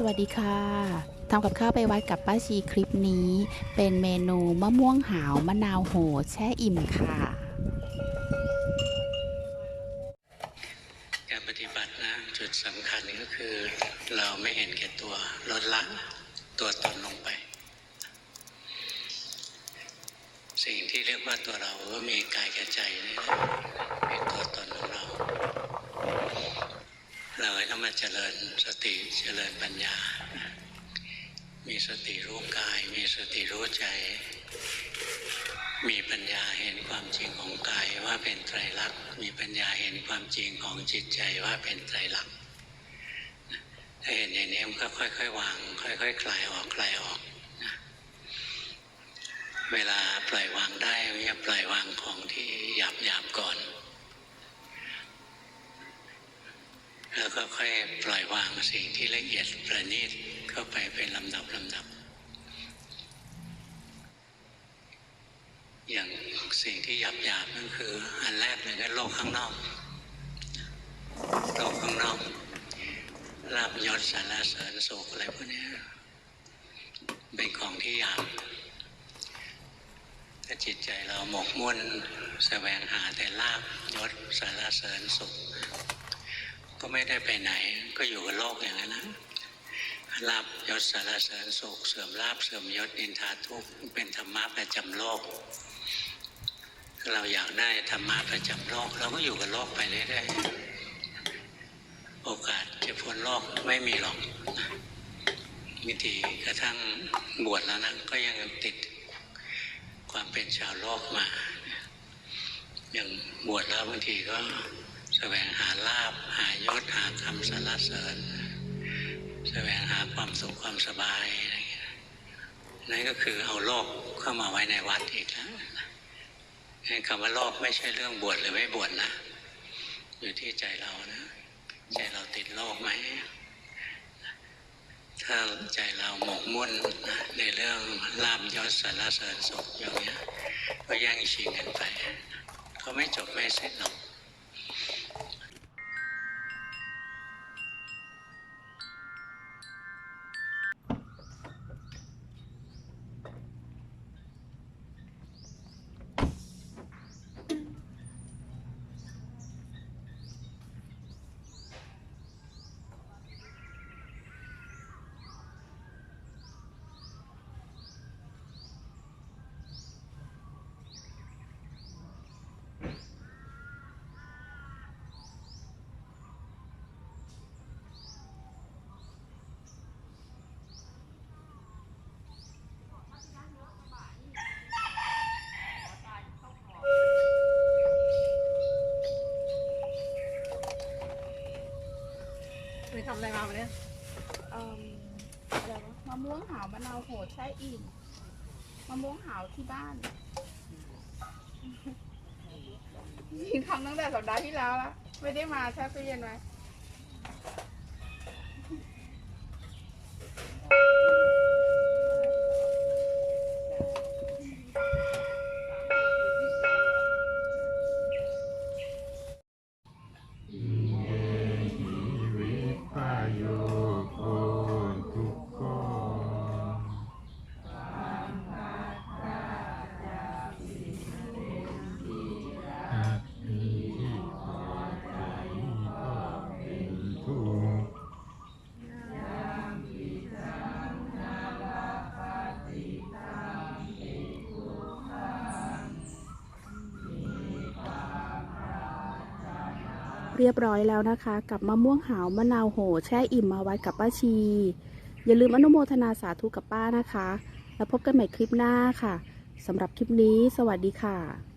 สวัสดีค่ะทำกับข้าวไปวัดกับป้าชีคลิปนี้ เป็นเมนูมะม่วงหาวมะนาวโหแช่อิ่มค่ะ การปฏิบัตินะจุดสำคัญก็คือ เราไม่เห็นแก่ตัวลดละตัวตนลงไป สิ่งที่เรียกว่าตัวเราก็มีกายกับใจนี่แหละเป็นตัวตนของเรา เจริญสติเจริญปัญญา มีสติรู้กาย มีสติรู้ใจ มีปัญญาเห็นความจริงของกายว่าเป็นไตรลักษณ์ มีปัญญาเห็นความจริงของจิตใจว่าเป็นไตรลักษณ์ถ้าเห็นอย่างนี้มันก็ค่อยๆวาง ค่อยๆคลายออกคลายออกนะเวลาปล่อยวางได้ก็อย่าปล่อยวางของที่หยาบหยาบๆก่อน แล้ว ก็ค่อยปล่อยวางสิ่งที่ละเอียดประณีตเข้าไปเป็นลำดับลำดับ อย่างสิ่งที่หยาบหยาบๆนั่นคือ อันแรกเลยก็โลกข้างนอก โลกข้างนอกลาบยศสารเสริญสุขอะไรพวกนี้เป็นของที่หยาบถ้าจิตใจเราหมกมุ่นแสวงหาแต่ลาบยศสารเสริญสุข ก็ไม่ได้ไปไหน ก็อยู่กับโลกอย่างนั้นนะลาบยศสารเสริญสุขเสื่อมลาบเสื่อมยศนินทาทุกเป็นธรรมะประจำโลก เราอยากได้ธรรมะประจำโลก เราก็อยู่กับโลกไปเรื่อยๆโอกาสจะพ้นโลกไม่มีหรอกวิธีกระทั่งบวชแล้วนะก็ยังติดความเป็นชาวโลกมาอย่างบวชแล้วบางทีก็ แสวงหาลาบหายศหาคำสรรเสริญ แสวงหาความสุขความสบายอะไรเงี้ยนั่นก็คือเอาโลกเข้ามาไว้ในวัดอีกแล้วคำว่าโลภไม่ใช่เรื่องบวชหรือไม่บวชนะ อยู่ที่ใจเรานะใจเราติดโลภไหมถ้าใจเราหมกมุ่นในเรื่องลาบยศสารเสริญสุขอย่างเงี้ยก็แย่งชิงกันไปก็ไม่จบไม่สิ้นหรอก ทำอะไรมาวันนี้เอิ่มอะไรวะมะม่วงหาวมะนาวโหแช่อิ่มมะม่วงหาวที่บ้านยิงทำตั้งแต่สัปดาห์ที่แล้วละไม่ได้มาแช่ตู้เย็นไว้ เรียบร้อยแล้วนะคะ กับมะม่วงหาวมะนาวโหแช่อิ่มมาไว้กับป้าชี อย่าลืมอนุโมทนาสาธุกับป้านะคะ แล้วพบกันใหม่คลิปหน้าค่ะสำหรับคลิปนี้ สวัสดีค่ะ